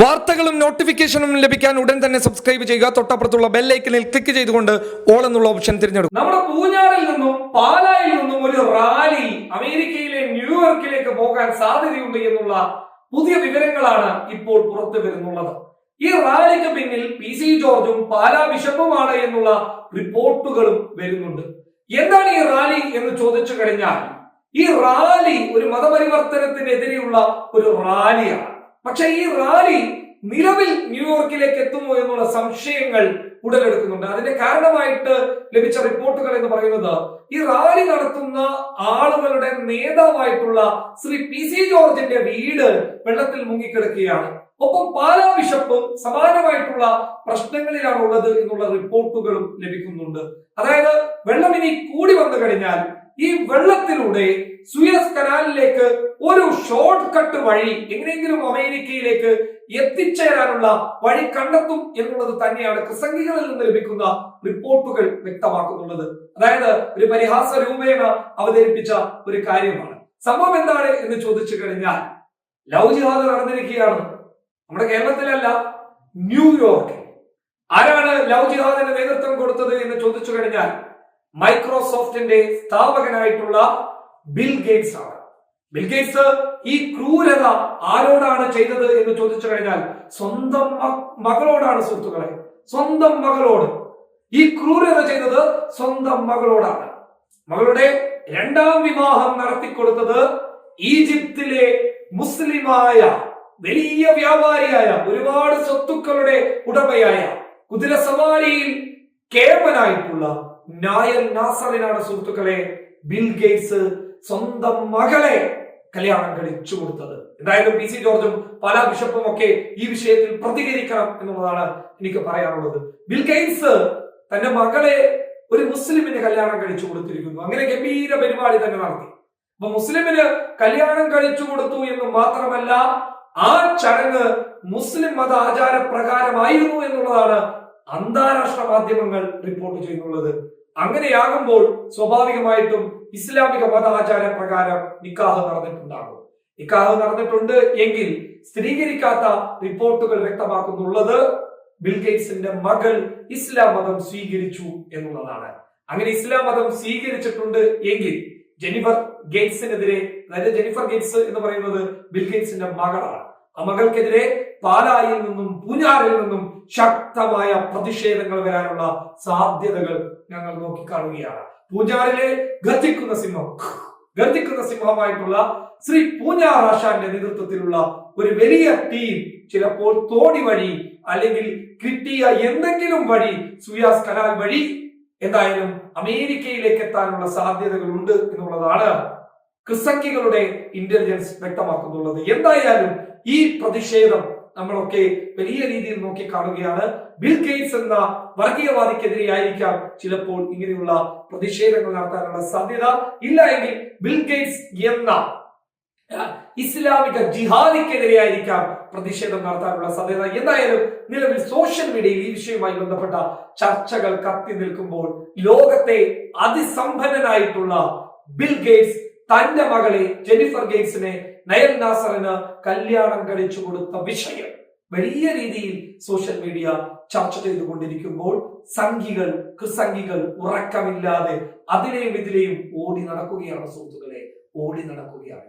വാർത്തകളും നോട്ടിഫിക്കേഷനും ലഭിക്കാൻ ഉടൻ തന്നെ സബ്സ്ക്രൈബ് ചെയ്യുക. തൊട്ടപ്പുറത്തുള്ള ബെല്ലൈക്കനിൽ ക്ലിക്ക് ചെയ്തുകൊണ്ട് ഓൾ എന്നുള്ള ഓപ്ഷൻ തിരഞ്ഞെടുക്കും നമ്മുടെ പൂഞ്ഞാറിൽ നിന്നും പാലായിൽ നിന്നും ഒരു റാലി അമേരിക്കയിലെ ന്യൂയോർക്കിലേക്ക് പോകാൻ സാധ്യതയുണ്ട് എന്നുള്ള പുതിയ വിവരങ്ങളാണ് ഇപ്പോൾ പുറത്തു വരുന്നുള്ളത്. ഈ റാലിക്ക് പിന്നിൽ പി സി ജോർജും പാലാ ബിഷപ്പുമാണ് എന്നുള്ള റിപ്പോർട്ടുകളും വരുന്നുണ്ട്. എന്താണ് ഈ റാലി എന്ന് ചോദിച്ചു കഴിഞ്ഞാൽ ഈ റാലി ഒരു മതപരിവർത്തനത്തിനെതിരെയുള്ള ഒരു റാലിയാണ് പക്ഷെ ഈ റാലി നിലവിൽ ന്യൂയോർക്കിലേക്ക് എത്തുമോ എന്നുള്ള സംശയങ്ങൾ ഉടലെടുക്കുന്നുണ്ട്. അതിന്റെ കാരണമായിട്ട് ലഭിച്ച റിപ്പോർട്ടുകൾ എന്ന് പറയുന്നത് ഈ റാലി നടത്തുന്ന ആളുകളുടെ നേതാവായിട്ടുള്ള ശ്രീ പി സി ജോർജിന്റെ വീട് വെള്ളത്തിൽ മുങ്ങിക്കിടക്കുകയാണ്. ഒപ്പം പാലാ ബിഷപ്പും സമാനമായിട്ടുള്ള പ്രശ്നങ്ങളിലാണ് ഉള്ളത് എന്നുള്ള റിപ്പോർട്ടുകളും ലഭിക്കുന്നുണ്ട്. അതായത് വെള്ളം ഇനി കൂടി വന്നു കഴിഞ്ഞാൽ ഈ വെള്ളത്തിലൂടെ സുയസ് കനാലിലേക്ക് ഒരു ഷോർട്ട് കട്ട് വഴി എങ്ങനെയെങ്കിലും അമേരിക്കയിലേക്ക് എത്തിച്ചേരാനുള്ള വഴി കണ്ടെത്തും എന്നുള്ളത് തന്നെയാണ് പ്രസംഗികളിൽ നിന്ന് ലഭിക്കുന്ന റിപ്പോർട്ടുകൾ വ്യക്തമാക്കുന്നുള്ളത്. അതായത് ഒരു പരിഹാസ രൂപേണ അവതരിപ്പിച്ച ഒരു കാര്യമാണ്. സംഭവം എന്താണ് എന്ന് ചോദിച്ചു കഴിഞ്ഞാൽ ലവ് ജിഹാദ് നടന്നിരിക്കുകയാണ് നമ്മുടെ കേരളത്തിലല്ല ന്യൂയോർക്കിൽ ആരാണ് ലവ് ജിഹാദിന് നേതൃത്വം കൊടുത്തത് എന്ന് ചോദിച്ചു കഴിഞ്ഞാൽ മൈക്രോസോഫ്റ്റിന്റെ സ്ഥാപകനായിട്ടുള്ള ബിൽ ഗേറ്റ്സ് ആണ്. ബിൽ ഗേറ്റ്സ് ഈ ക്രൂരത ആരോടാണ് ചെയ്തത് എന്ന് ചോദിച്ചു കഴിഞ്ഞാൽ സ്വന്തം മകളോടാണ് സുഹൃത്തുക്കളെ. സ്വന്തം മകളോട്. ഈ ക്രൂരത ചെയ്തത് സ്വന്തം മകളോടാണ്. മകളുടെ രണ്ടാം വിവാഹം നടത്തിക്കൊടുത്തത് ഈജിപ്തിലെ മുസ്ലിമായ വലിയ വ്യാപാരിയായ ഒരുപാട് സ്വത്തുക്കളുടെ ഉടമയായ കുതിരസവാരിയിൽ കേമനായിട്ടുള്ള നായൽ നാസറിനാണ് സുഹൃത്തുക്കളെ ബിൽ ഗേറ്റ്സ് സ്വന്തം മകളെ കല്യാണം കഴിച്ചു കൊടുത്തത്. എന്തായാലും പി സി ജോർജും പല ബിഷപ്പും ഒക്കെ ഈ വിഷയത്തിൽ പ്രതികരിക്കണം എന്നുള്ളതാണ് എനിക്ക് പറയാനുള്ളത്. ബിൽ ഗേറ്റ്സ് തന്റെ മകളെ ഒരു മുസ്ലിമിന് കല്യാണം കഴിച്ചു കൊടുത്തിരിക്കുന്നു. അങ്ങനെ ഗംഭീര പരിപാടി തന്നെ നടത്തി. അപ്പൊ മുസ്ലിമിന് കല്യാണം കഴിച്ചു കൊടുത്തു എന്ന് മാത്രമല്ല ആ ചടങ്ങ് മുസ്ലിം മത ആചാരപ്രകാരമായിരുന്നു എന്നുള്ളതാണ് അന്താരാഷ്ട്ര മാധ്യമങ്ങൾ റിപ്പോർട്ട് ചെയ്യുന്നുള്ളത്. അങ്ങനെയാകുമ്പോൾ സ്വാഭാവികമായിട്ടും ഇസ്ലാമിക മതാചാര പ്രകാരം നിക്കാഹ് നടന്നിട്ടുണ്ടാകും. നിക്കാഹ് നടന്നിട്ടുണ്ട് എങ്കിൽ സ്ഥിരീകരിക്കാത്ത റിപ്പോർട്ടുകൾ വ്യക്തമാക്കുന്നുള്ളത് ബിൽഗേറ്റ്സിന്റെ മകൾ ഇസ്ലാം മതം സ്വീകരിച്ചു എന്നുള്ളതാണ്. അങ്ങനെ ഇസ്ലാം മതം സ്വീകരിച്ചിട്ടുണ്ട് എങ്കിൽ ജെനിഫർ ഗേറ്റ്സിനെതിരെ അതായത് ജെനിഫർ ഗേറ്റ്സ് എന്ന് പറയുന്നത് ബിൽഗേറ്റ്സിന്റെ മകളാണ്. മകൾക്കെതിരെ പാലായിൽ നിന്നും പൂഞ്ഞാറിൽ നിന്നും ശക്തമായ പ്രതിഷേധങ്ങൾ വരാനുള്ള സാധ്യതകൾ ഞങ്ങൾ നോക്കിക്കാണുകയാണ്. പൂഞ്ഞാറിലെ ഗർജിക്കുന്ന സിംഹം ഗർജിക്കുന്ന സിംഹമായിട്ടുള്ള ശ്രീ പൂഞ്ഞാർ ആശാന്റെ നേതൃത്വത്തിലുള്ള ഒരു വലിയ ടീം ചിലപ്പോൾ തോണി വഴി അല്ലെങ്കിൽ കിട്ടിയ എന്തെങ്കിലും വഴി സുയാസ് കനാൽ വഴി എന്തായാലും അമേരിക്കയിലേക്ക് എത്താനുള്ള സാധ്യതകൾ ഉണ്ട് എന്നുള്ളതാണ് ക്രിസംഖികളുടെ ഇന്റലിജൻസ് വ്യക്തമാക്കുന്നുള്ളത്. എന്തായാലും ഈ പ്രതിഷേധം നമ്മളൊക്കെ വലിയ രീതിയിൽ നോക്കി കാണുകയാണ്. ബിൽ ഗേറ്റ്സ് എന്ന വർഗീയവാദിക്കെതിരെയായിരിക്കാം ചിലപ്പോൾ ഇങ്ങനെയുള്ള പ്രതിഷേധങ്ങൾ നടത്താനുള്ള സാധ്യത ഇല്ല എങ്കിൽ ബിൽ ഗേറ്റ്സ് എന്ന ഇസ്ലാമിക ജിഹാദിക്കെതിരെയായിരിക്കാം പ്രതിഷേധം നടത്താനുള്ള സാധ്യത. എന്തായാലും നിലവിൽ സോഷ്യൽ മീഡിയയിൽ ഈ വിഷയവുമായി ബന്ധപ്പെട്ട ചർച്ചകൾ കത്തി നിൽക്കുമ്പോൾ ലോകത്തെ അതിസമ്പന്നനായിട്ടുള്ള ബിൽ ഗേറ്റ്സ് തന്റെ മകളെ ജെനിഫർ ഗേറ്റ്സിനെ നയൽ നാസറിന് കല്യാണം കഴിച്ചു കൊടുത്ത വിഷയം വലിയ രീതിയിൽ സോഷ്യൽ മീഡിയ ചർച്ച ചെയ്തുകൊണ്ടിരിക്കുമ്പോൾ സംഘികൾ ക്രിസംഘികൾ ഉറക്കമില്ലാതെ അതിലെയും ഇതിലെയും ഓടി നടക്കുകയാണ് സുഹൃത്തുക്കളെ. ഓടി നടക്കുകയാണ്.